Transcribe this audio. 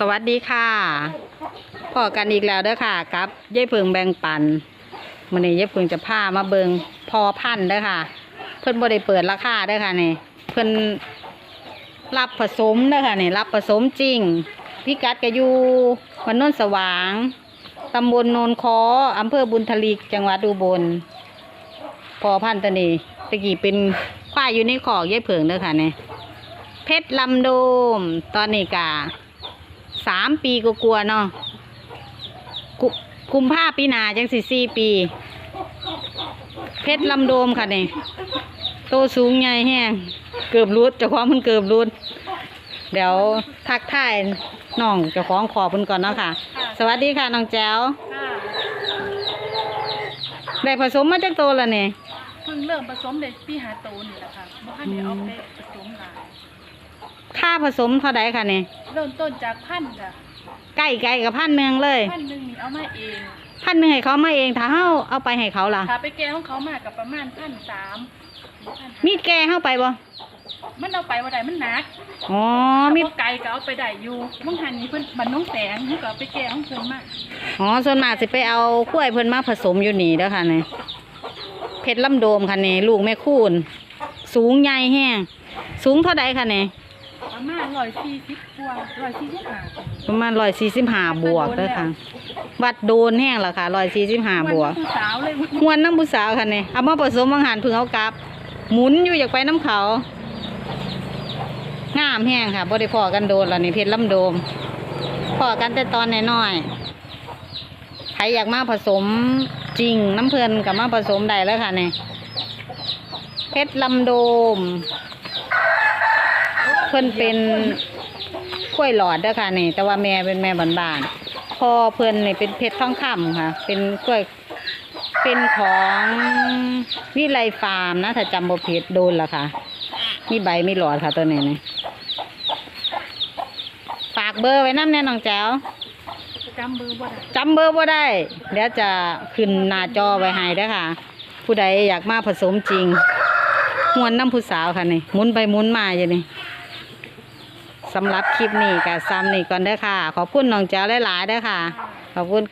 สวัสดีค่ะพอกันอีกแล้วเด้อค่ะกับยายเพิงแบ่งปันมื้อนี้ยายเพิงจะพามาเบิงพอพันธุ์เด้อค่ะ เพิ่นบ่ได้เปิดราคาเด้อค่ะนี่เพิ่นรับผสมเด้อค่ะนี่รับผสมจริงพิกัดก็อยู่วันโนนสว่างตำบลโนนคออำเภอบุญทลิกจังหวัดอุบลพอพันธุ์ตัวนี้ตะกี้เป็นควายอยู่ในขอกยายเพิงเด้อค่ะนี่เพชรลำโดมตอนนี้กะ สามปีก็กลัวาๆเนาะกุกุมภาปีหนาจังสิสี่ปี เพชรลำโดมค่ะนี่โตสูงใหญ่แห้งเกือบรุดเจ้าของมันเกือบรุด เดี๋ยวทักทายน้องเจ้าของขอเพุ่นก่อนเนาะค่ะ สวัสดีค่ะน้องแจ้วค่ะได้ผสมมาจากโตแล้วเนี่ยเพิ่งเริ่มผสมเด็กพี่หาตูนนี่แหละค่ะบ่ทันได้เอาไปผสมหลายค่าผสมเท่าไดค่ะเนี่ย เริ่มต้นจากพันธุ์จ้ะใกล้ไกลกับพันหนึ่งเลย พันธุ์หนึ่งนี่เอามาเองพันหนึ่งให้เขามาเองถ้าเฮาเอาไปให้เขาล่ะ ถ้าไปแกงของเขามากับประมาณพันสามมีแกเข้าไปบ่ มันเอาไปว่าได้มันหนักอ๋อ มีมีไก่ก็เอาไปได้อยู่บางหันนี่เพิ่นบันน้องแสงนี่ก็เอาไปแกงของเพิ่นมาอ๋อส่วนมากสิไปเอาขั้วยเพิ่นมาผสมอยู่นี่เด้อค่ะนี่เพชรลำโดมค่ะนี่ลูกแม่คูณสูงใหญ่แห้งสูงเท่าใดค่ะนี่ ประมาณร้อยสี่สิบกว่าร้อยสี่สิบห้าประมาณร้อยสี่สิบห้าบวกเด้อค่ะ วัดโดนแห้งแล้วค่ะร้อยสี่สิบห้าบวกผู้สาวเลยมวนน้ำผู้สาวค่ะนี่เอามาผสมบางหันเพิ่งเอากลับ หมุนอยู่อยากไปน้ำเขา งามแห้งค่ะบ่ได้พอกันโดนแล้วนี่เพชรลำโดมพอกันแต่ตอนน้อยๆใครอยากมาผสมจริงน้ำเพลินกับมาผสมได้แล้วค่ะนี่เพชรลำโดม เพิ่นเป็นกล้วยหลอดเด้อค่ะนี่แต่ว่าแม่เป็นแม่บ้านๆพ่อเพิ่นนี่เป็นเพชรทองคำค่ะ เป็นกล้วยเป็นของวิไลฟาร์มนะถ้าจำบ่ผิดโดนละค่ะ มีใบมีหลอดค่ะตัวนี้นี่ฝากเบอร์ไว้น้ำแน่น้องแจ๋วจำเบอร์บ่ได้จำเบอร์บ่ได้ เดี๋ยวจะขึ้นหน้าจอไว้ให้เด้อค่ะ ผู้ใดอยากมาผสมจริงหวนน้ำผู้สาวค่ะนี่หมุนไปหมุนมาอยู่นี่ สำหรับคลิปนี้กับซ้ำนี่ก่อนเด้อค่ะ ขอบคุณน้องแจ๋วหลายๆเด้อค่ะ ขอบคุณค่ะ